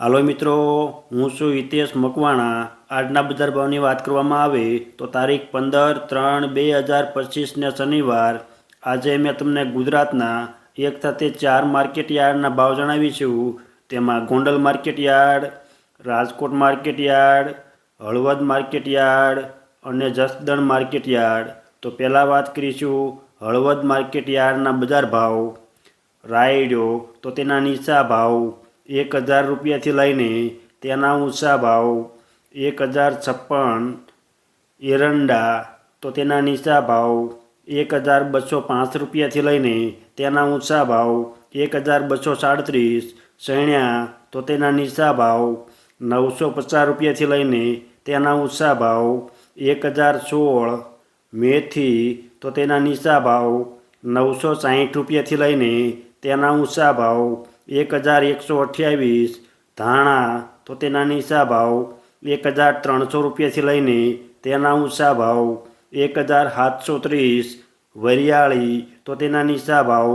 હાલો મિત્રો, હું છું હિતેશ મકવાણા. આજના બજાર ભાવની વાત કરવામાં આવે તો તારીખ પંદર ત્રણ બે હજાર પચીસને શનિવાર. આજે મેં તમને ગુજરાતના એક સાથે ચાર માર્કેટ યાર્ડના ભાવ જણાવીશું તેમાં Gondal market yard, Rajkot market yard, Halvad market yard અને જસદણ માર્કેટ યાર્ડ. તો પહેલાં વાત કરીશું હળવદ માર્કેટ યાર્ડના બજાર ભાવ. રાયડો, તો તેના નીચા ભાવ. એક હજાર રૂપિયાથી લઈને તેના ઊંચા ભાવ, એક હજાર છપ્પન, એરંડા, તો તેના નીચા ભાવ, એક હજાર બસો પાંચ રૂપિયાથી લઈને તેના ઊંચા ભાવ, એક હજાર બસો સાડત્રીસ, સૈણ્યા, તો તેના નીચા ભાવ, નવસો પચાસ રૂપિયાથી લઈને તેના ઊંચા ભાવ, એક હજાર સોળ, મેથી, તો તેના નીચા ભાવ, નવસો સાહીઠ રૂપિયાથી લઈને તેના ઊંચા ભાવ એક હજાર એકસો અઠ્યાવીસ ધાણા તો તેના નીચા ભાવ એક હજાર ત્રણસો રૂપિયાથી લઈને તેના ઊંચા ભાવ એક હજાર સાતસો ત્રીસ વરિયાળી તો તેના નીચા ભાવ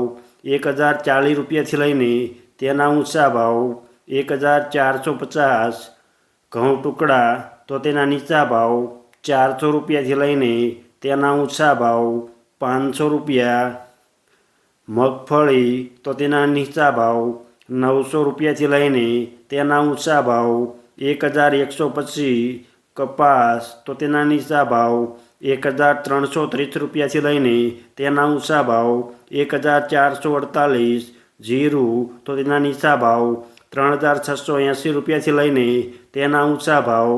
એક હજાર ચાલીસ રૂપિયાથી લઈને તેના ઊંચા ભાવ એક હજાર ચારસો પચાસ ઘઉં ટુકડા તો તેના નીચા ભાવ ચારસો રૂપિયાથી લઈને તેના ઊંચા ભાવ પાંચસો રૂપિયા મગફળી તો તેના નીચા ભાવ નવસો રૂપિયાથી લઈને તેના ઊંચા ભાવ એક હજાર એકસો પચીસ, કપાસ તો તેના નીચા ભાવ એક હજાર ત્રણસો ત્રીસ રૂપિયાથી લઈને તેના ઊંચા ભાવ એક હજાર ચારસો અડતાલીસ, જીરું તો તેના નીચા ભાવ ત્રણ હજાર છસો એંસી રૂપિયાથી લઈને તેના ઊંચા ભાવ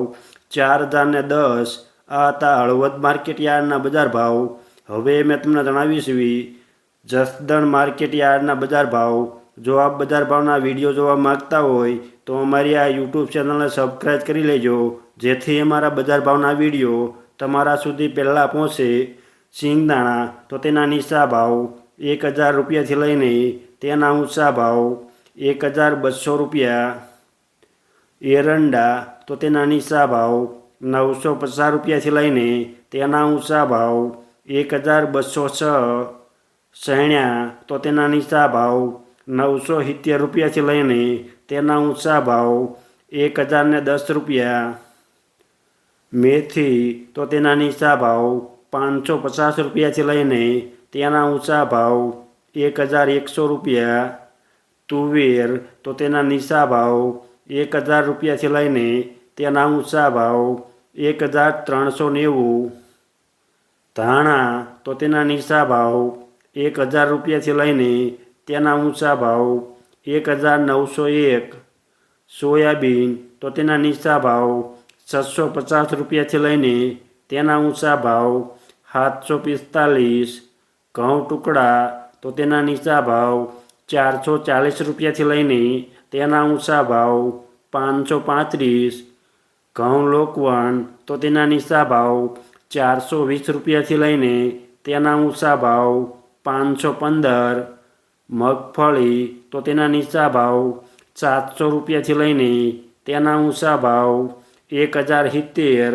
ચાર હજારને દસ. આ હતા હળવદ માર્કેટ યાર્ડના બજાર ભાવ. હવે મેં તમને જણાવીશ જસદણ માર્કેટ યાર્ડના બજાર ભાવ. જો આપ બજાર ભાવના વીડિયો જોવા માંગતા હોય, તો અમારી આ યુટ્યુબ ચેનલને સબસ્ક્રાઈબ કરી લેજો. જેથી અમારા બજાર ભાવના વીડિયો તમારા સુધી પહેલાં પહોંચે. સિંગદાણા, તો તેના નીચા ભાવ એક હજાર રૂપિયાથી લઈને તેના ઊંચા ભાવ એક હજાર બસો રૂપિયા. એરંડા, તો તેના નીચા ભાવ નવસો પચાસ રૂપિયાથી લઈને તેના ઊંચા ભાવ એક હજાર બસો છ. સૈણ્યા, તો તેના નીચા ભાવ નવસો સિત્તેર રૂપિયાથી લઈને તેના ઊંચા ભાવ એક હજારને દસ રૂપિયા. મેથી, તો તેના નીચા ભાવ પાંચસો પચાસ રૂપિયાથી લઈને તેના ઊંચા ભાવ એક હજાર એકસો રૂપિયા. તુવેર, તો તેના નીચા ભાવ એક હજાર રૂપિયાથી લઈને તેના ઊંચા ભાવ એક હજાર ત્રણસો નેવું. ધાણા, તો તેના નીચા ભાવ એક હજાર રૂપિયાથી લઈને તેના ઊંચા ભાવ એક હજાર નવસો એક સોયાબીન, તો તેના નીચા ભાવ છસો પચાસ રૂપિયાથી લઈને તેના ઊંચા ભાવ સાતસો પિસ્તાલીસ ઘઉં ટુકડા, તો તેના નીચા ભાવ ચારસો ચાલીસ રૂપિયાથી લઈને તેના ઊંચા ભાવ પાંચસો પાંત્રીસ ઘઉં લોકવણ, તો તેના નીચા ભાવ ચારસો વીસ રૂપિયાથી લઈને તેના ઊંચા ભાવ પાંચસો પંદર, મગફળી તો તેના નીચા ભાવ સાતસો રૂપિયાથી લઈને તેના ઊંચા ભાવ એક હજાર સિત્તેર,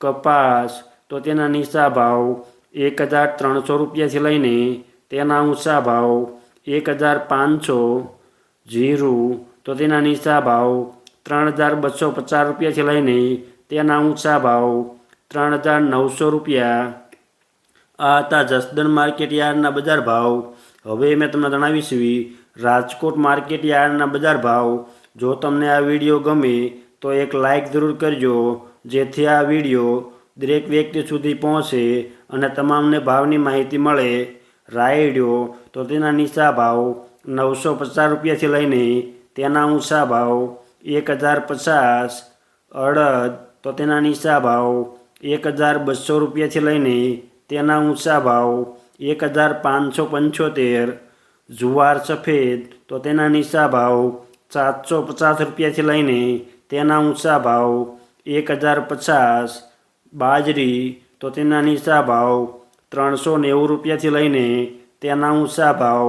કપાસ તો તેના નીચા ભાવ એક હજાર ત્રણસો રૂપિયાથી લઈને તેના ઊંચા ભાવ એક હજાર પાંચસો, જીરું તો તેના નીચા ભાવ ત્રણ હજાર બસો પચાસ રૂપિયાથી લઈને તેના ઊંચા ભાવ ત્રણ હજાર નવસો રૂપિયા આ હતા જસદણ માર્કેટ યાર્ડના બજાર ભાવ. હવે મેં તમને જણાવીશ રાજકોટ માર્કેટ યાર્ડના બજાર ભાવ. જો તમને આ વીડિયો ગમે, તો એક લાઈક જરૂર કરજો, જેથી આ વીડિયો દરેક વ્યક્તિ સુધી પહોંચે અને તમામને ભાવની માહિતી મળે. રાયડ્યો તો તેના નીચા ભાવ નવસો પચાસ રૂપિયાથી લઈને તેના ઊંચા ભાવ એક હજાર પચાસ. અડદ, તો તેના નીચા ભાવ એક હજાર બસો રૂપિયાથી લઈને તેના ઊંચા ભાવ એક હજાર પાંચસો પંચોતેર, જુવાર સફેદ, તો તેના નીચા ભાવ સાતસો પચાસ રૂપિયાથી લઈને તેના ઊંચા ભાવ એક હજાર પચાસ, બાજરી, તો તેના નીચા ભાવ ત્રણસો નેવું રૂપિયાથી લઈને તેના ઊંચા ભાવ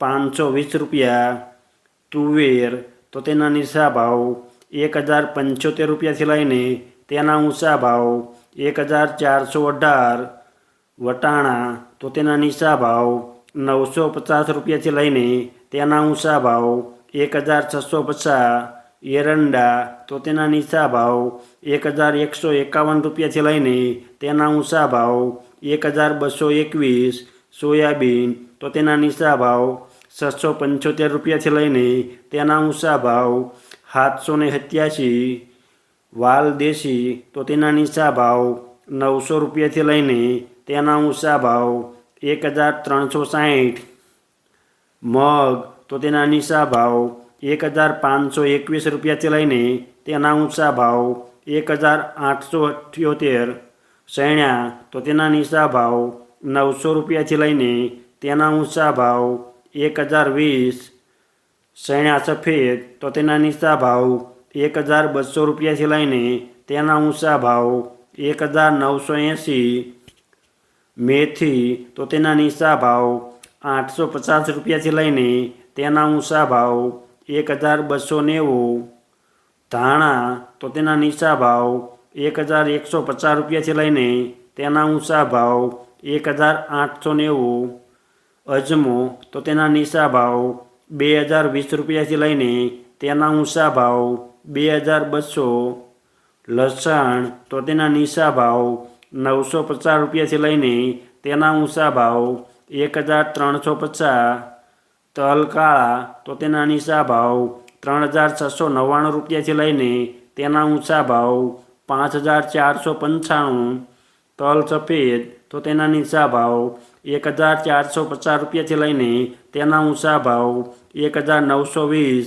પાંચસો વીસ રૂપિયા, તુવેર, તો તેના નીચા ભાવ એક હજાર પંચોતેર રૂપિયાથી લઈને તેના ઊંચા ભાવ એક હજાર ચારસો અઢાર વટાણા તો તેના નીચા ભાવ નવસો પચાસ રૂપિયાથી લઈને તેના ઊંચા ભાવ એક હજાર છસો પચાસ, એરંડા તો તેના નીચા ભાવ એક હજાર એકસો એકાવન રૂપિયાથી લઈને તેના ઊંચા ભાવ એક હજાર બસો એકવીસ, સોયાબીન તો તેના નીચા ભાવ છસો પંચોતેર રૂપિયાથી લઈને તેના ઊંચા ભાવ સાતસો ને સત્યાસી, વાલ દેશી તો તેના નીચા ભાવ નવસો રૂપિયાથી લઈને તેના ઊંચા ભાવ એક હજાર ત્રણસો સાહીઠ. મગ તો તેના નીચા ભાવ એક હજાર પાંચસો એકવીસ રૂપિયાથી લઈને તેના ઊંચા ભાવ એક હજાર આઠસો અઠ્યોતેર. સૈણ્યા તો તેના નીચા ભાવ નવસો રૂપિયાથી લઈને તેના ઊંચા ભાવ એક હજાર વીસ. સૈણ્યા સફેદ તો તેના નીચા ભાવ એક હજાર બસો રૂપિયાથી લઈને તેના ઊંચા ભાવ એક હજાર નવસો એંસી. મેથી, તો તેના નીચા ભાવ આઠસો પચાસ રૂપિયાથી લઈને તેના ઊંચા ભાવ એક હજાર બસો નેવું. ધાણા, તો તેના નીચા ભાવ એક હજાર એકસો પચાસ રૂપિયાથી લઈને તેના ઊંચા ભાવ એક હજાર આઠસો નેવું. અજમો, તો તેના નીચા ભાવ બે હજાર વીસ રૂપિયાથી લઈને તેના ઊંચા ભાવ બે હજાર બસો. લસણ, તો તેના નીચા ભાવ નવસો પચાસ રૂપિયાથી લઈને તેના ઊંચા ભાવ એક હજાર ત્રણસો પચાસ તલ કાળા તો તેના નીચા ભાવ ત્રણ હજાર છસો નવ્વાણું રૂપિયાથી લઈને તેના ઊંચા ભાવ પાંચ હજાર ચારસો પંચાણું તલ સફેદ, તો તેના નીચા ભાવ એક હજાર ચારસો પચાસ રૂપિયાથી લઈને તેના ઊંચા ભાવ એક હજાર નવસો વીસ,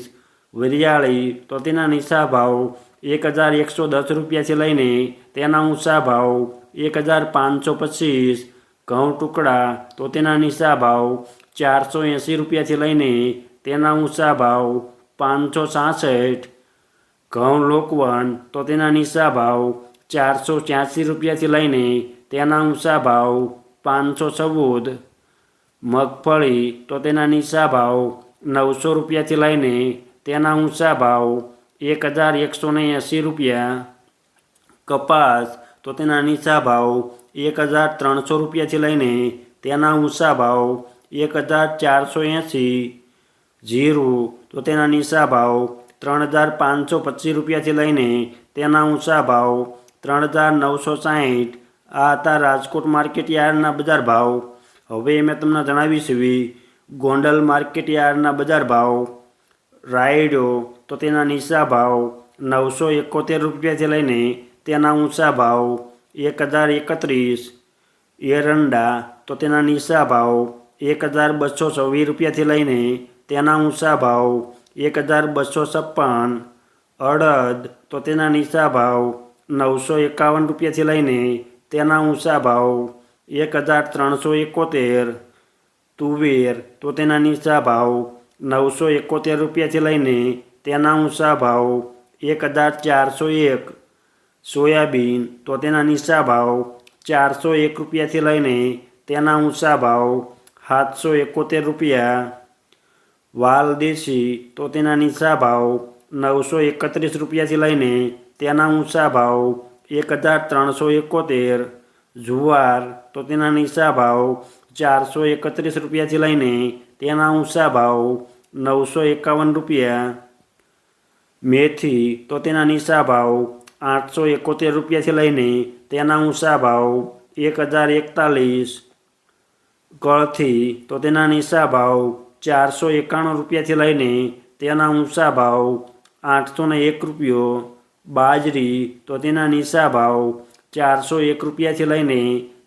વરિયાળી, તો તેના નીચા ભાવ એક હજાર એકસો દસ રૂપિયાથી લઈને તેના ઊંચા ભાવ એક હજાર પાંચસો પચીસ, ઘઉં ટુકડા તો તેના નીચા ભાવ ચારસો એંસી રૂપિયાથી લઈને તેના ઊંચા ભાવ પાંચસો છાસઠ ઘઉં લોકવન તો તેના નીચા ભાવ ચારસો છ્યાસી રૂપિયાથી લઈને તેના ઊંચા ભાવ પાંચસો ચૌદ. મગફળી તો તેના નીચા ભાવ નવસો રૂપિયાથી લઈને તેના ઊંચા ભાવ એક હજાર એકસો ને એંસી રૂપિયા. કપાસ તો તેના નીચા ભાવ એક હજાર ત્રણસો રૂપિયાથી લઈને તેના ઊંચા ભાવ એક હજાર ચારસો એંસી જીરું. તો તેના નીચા ભાવ ત્રણ હજાર પાંચસો પચીસ રૂપિયાથી લઈને તેના ઊંચા ભાવ ત્રણ હજાર નવસો સાહીઠ. આ હતા રાજકોટ માર્કેટ યાર્ડના બજાર ભાવ. હવે મેં તમને જણાવીશ એવી ગોંડલ માર્કેટ યાર્ડના બજાર ભાવ. રાયડો, તો તેના નીચા ભાવ નવસો એકોતેર રૂપિયાથી લઈને તેના ઊંચા ભાવ એક હજાર એકત્રીસ. એરંડા તો તેના નીચા ભાવ એક હજાર બસો છવ્વીસ રૂપિયાથી લઈને તેના ઊંચા ભાવ એક હજાર બસો છપ્પન. અડદ તો તેના નીચા ભાવ નવસો એકાવન રૂપિયાથી લઈને તેના ઊંચા ભાવ એક હજાર ત્રણસો એકોતેર. તુવેર તો તેના નીચા ભાવ નવસો એકોતેર રૂપિયાથી લઈને તેના ઊંચા ભાવ એક હજાર ચારસો એક. સોયાબીન તો તેના નીચા ભાવ ચારસો એક રૂપિયાથી લઈને તેના ઊંચા ભાવ સાતસો એકોતેર રૂપિયા. વાલ દેશી તો તેના નીચા ભાવ નવસો એકત્રીસ રૂપિયાથી લઈને તેના ઊંચા ભાવ એક હજાર ત્રણસો એકોતેર. જુવાર તો તેના નીચા ભાવ ચારસો એકત્રીસ રૂપિયાથી લઈને તેના ઊંચા ભાવ નવસો એકાવન રૂપિયા. મેથી તો તેના નીચા ભાવ આઠસો એકોતેર રૂપિયાથી લઈને તેના ઊંચા ભાવ એક હજાર એકતાલીસ ગળથી, તો તેના નીચા ભાવ ચારસો એકાણું રૂપિયાથી લઈને તેના ઊંચા ભાવ આઠસો એક રૂપિયો. બાજરી, તો તેના નીચા ભાવ ચારસો એક રૂપિયાથી લઈને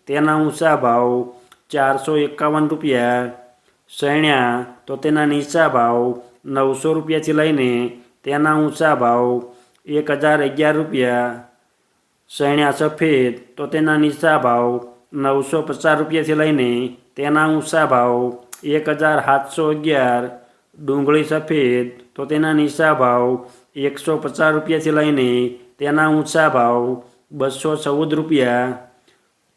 તેના ઊંચા ભાવ ચારસો એકાવન રૂપિયા. સૈણ્યા, તો તેના નીચા ભાવ નવસો રૂપિયાથી લઈને તેના ઊંચા ભાવ એક હજાર અગિયાર રૂપિયા. સૈણ્યા સફેદ, તો તેના નીચા ભાવ નવસો પચાસ રૂપિયાથી લઈને તેના ઊંચા ભાવ એક હજાર સાતસો અગિયાર. ડુંગળી સફેદ, તો તેના નીચા ભાવ એકસો પચાસ રૂપિયાથી લઈને તેના ઊંચા ભાવ બસો ચૌદ રૂપિયા.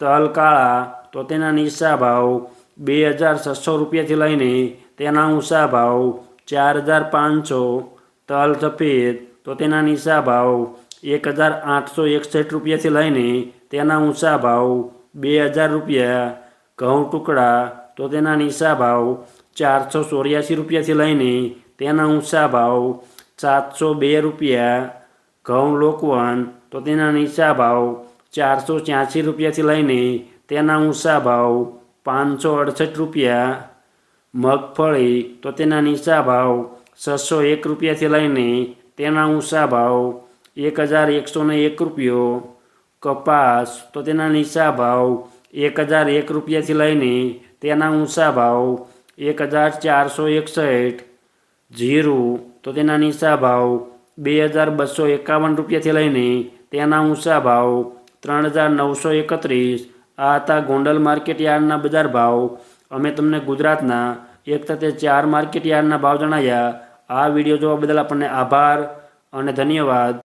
તલ કાળા તો તેના નીચા ભાવ બે હજાર છસો રૂપિયાથી લઈને તેના ઊંચા ભાવ ચાર હજાર પાંચસો. તલ સફેદ તો તેના નીચા ભાવ એક હજાર આઠસો એકસઠ રૂપિયાથી લઈને તેના ઊંચા ભાવ બે હજાર રૂપિયા, ઘઉં ટુકડા, તો તેના નીચા ભાવ ચારસો ચોર્યાસી રૂપિયાથી લઈને તેના ઊંચા ભાવ સાતસો બે રૂપિયા, ઘઉં લોકવન, તો તેના નીચા ભાવ ચારસો ચ્યાસી રૂપિયાથી લઈને તેના ઊંચા ભાવ પાંચસો અડસઠ રૂપિયા, મગફળી, તો તેના નીચા ભાવ છસો એક રૂપિયાથી લઈને તેના ઊંચા ભાવ એક હજાર એકસો ને એક રૂપિયો. કપાસ તો તેના નીચા ભાવ એક હજાર એક રૂપિયાથી લઈને તેના ઊંચા ભાવ એક હજાર ચારસો એકસઠ. જીરું તો તેના નીચા ભાવ બે હજાર બસો એકાવન રૂપિયાથી લઈને તેના ઊંચા ભાવ ત્રણ હજાર નવસો એકત્રીસ. આ હતા ગોંડલ માર્કેટ યાર્ડના બજાર ભાવ. અમે તમને ગુજરાતના એક સાથે ચાર માર્કેટ યાર્ડના ભાવ જણાવ્યા આ વીડિયો જોવા બદલ આપણને આભાર અને ધન્યવાદ.